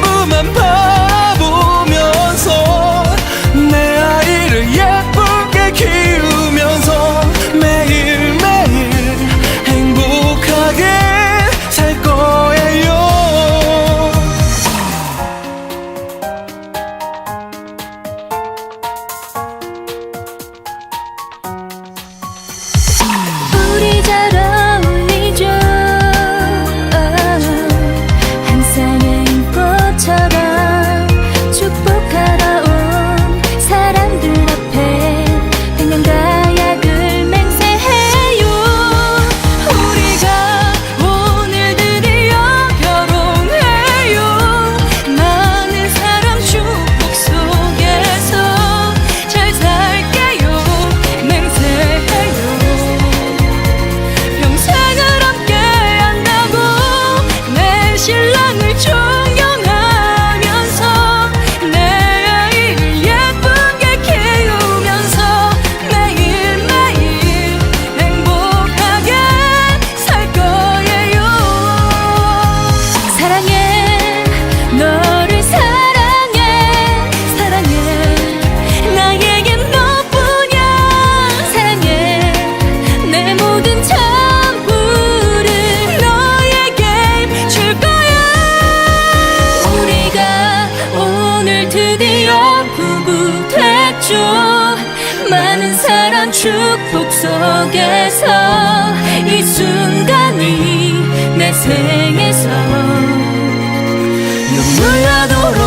不门派。 속에서 이 순간이 내 생에서 눈물 나도록